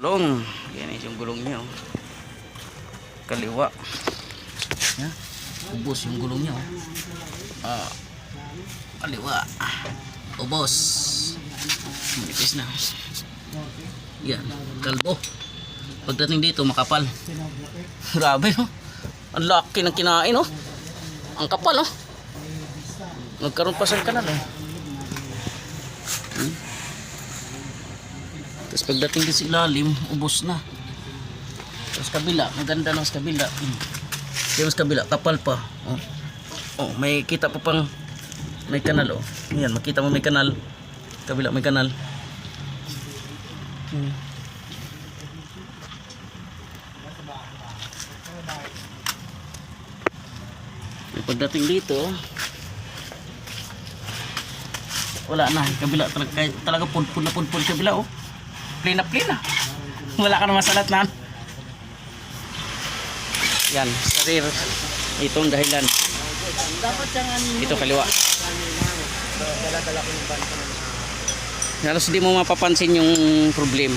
Gulong. Yan yung gulong niya. Oh. Kaliwa. Yan. Ubos yung gulong niya. Oh. Ah. Kaliwa. Ubos. Manipis na. Yan. Kalbo. Pagdating dito, makapal. Grabe, no? Ang laki ng kinain, no? Ang kapal, no? Nagkaroon pa sa kanal, eh. Tapos pagdating din sa ilalim, ubos na. Tapos kabila, maganda lang sa kabila. Hmm. Yung sa kabila, kapal pa. Oh. oh, may kita pa pang may kanal oh. Yan, makita mo may kanal. Kabila may kanal. Hmm. Pagdating dito, wala na. Kabila talaga, talaga pudpud na pudpud kabila oh. Plain na plain na. Wala ka naman salat na. Yan, sarir. Ito ang dahilan. Ito kaliwa. Halos hindi mo mapapansin yung problem.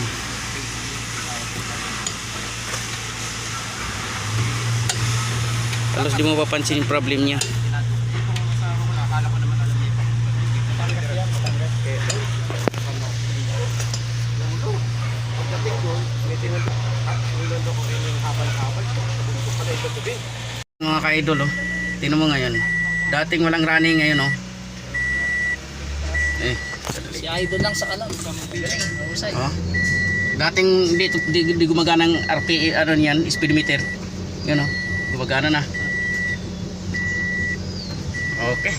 Halos di mo mapapansin yung problem niya. Akala ko naman alam niya. Matanggap yan, matanggap. Pagdating doon, may tinulo. Ah, tinulo ko rin yung habal-habal. Sabuntok pala ito tubi. Mga ka-idol, oh. Tingnan mo ngayon. Dating walang running ngayon, oh. Eh, Si Idol lang sa kalam. Husay. oh. Dating hindi, di, di gumagana ng RPE, ano niyan, speedometer. Yun, oh. Gumagana na. Okay.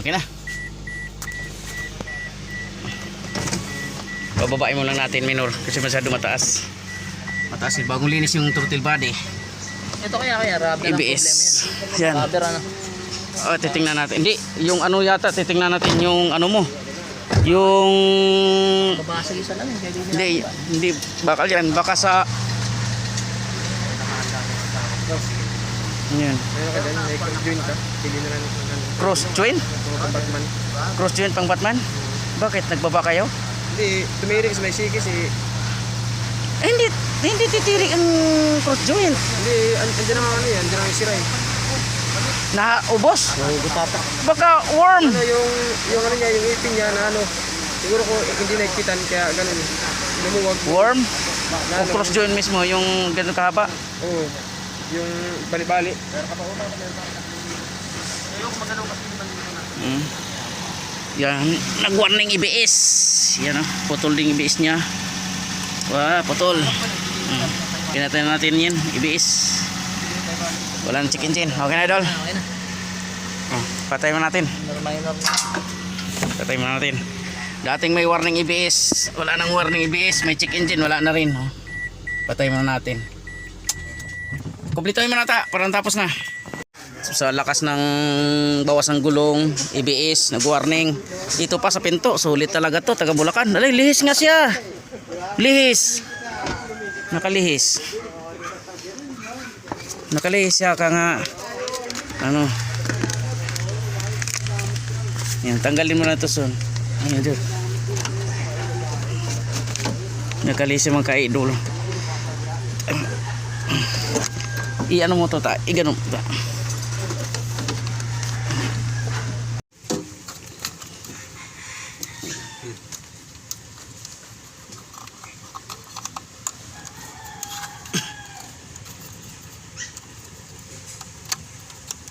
Okay na. Bababain mo lang natin, minor. Kasi masyado mataas. Mataas yun. Bagong linis yung throttle body. Ito kaya kaya rubber ang ABS. problema yan. Yan. Rubber ano. Oh, titingnan natin. Hindi, yung ano yata, titingnan natin yung ano mo. Yung Babasag isa lang. Hindi, hindi bakal yan. Baka sa yan. Cross Batman. Cross joint pang Batman? Bakit nagbaba kayo? Hindi, tumirik sa may sikis eh. Eh, hindi, hindi titirik ang cross joint. Hindi, an- andyan naman ano yan, andyan naman yung sira eh. Na ubos. Nahugutata. Baka worm. Ano yung, yung ano niya, yung ipin niya na ano, siguro ko hindi nagkitan kaya ganun. Lumuwag. Worm? Na, O ano, cross joint mismo, yung ganun kahaba? Oo. Yung bali-bali. Mm. Yan, nag-warning IBS. Yan oh, putol din IBS niya. Wah, putol. Mm. Pinatay natin yan, IBS. Walang chicken chin. Okay na, idol. Oh, patay mo natin. Patay mo natin. Dating may warning IBS. Wala nang warning IBS. May check engine. Wala na rin. Oh. Patay mo natin. Kumplituhin mo na ta. Parang tapos na. So, sa lakas ng bawas ng gulong, IBS, nag-warning. Dito pa sa pinto. Sulit talaga to. Taga Bulacan. Alay, lihis nga siya. Lihis. Nakalihis. Nakalihis siya ka nga. Ano. Yan, tanggalin mo na ito son. Ayan dyan. Nakalisi mga ka-idol. I-ano mo to ta? I-ganon mo ta.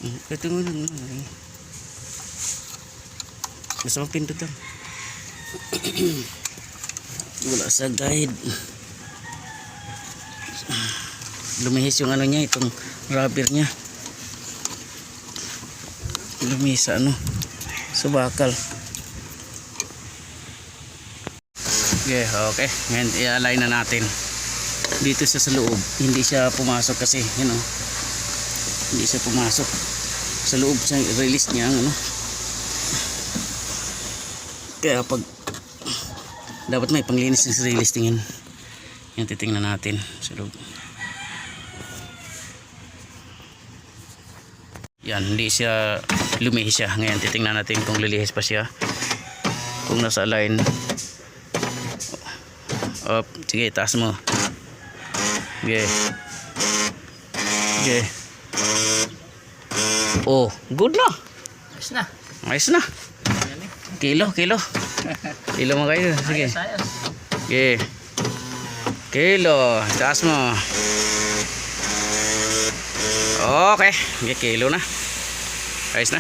Ito mo lang. Basta magpindot lang. Wala sa guide. Lumihis yung ano niya, itong rubber niya. Lumihis sa ano, sa bakal. Okay, okay. Ngayon, i-align na natin. Dito siya sa loob. Hindi siya pumasok kasi, you know. Hindi siya pumasok. Sa loob siya, release niya, ano. Kaya pag dapat may panglinis ng sarili tingin. Yan titingnan natin sa loob. Yan, hindi siya lumihis siya. Ngayon titingnan natin kung lilihis pa siya. Kung nasa line. Up, sige, taas mo. Sige. Sige. Oh, good na. Ayos na. Ayos na. Kilo, kilo. Kilo mo kayo. Sige. Sige. Kilo. Taas mo. Okay. Sige, kilo na. Ayos na.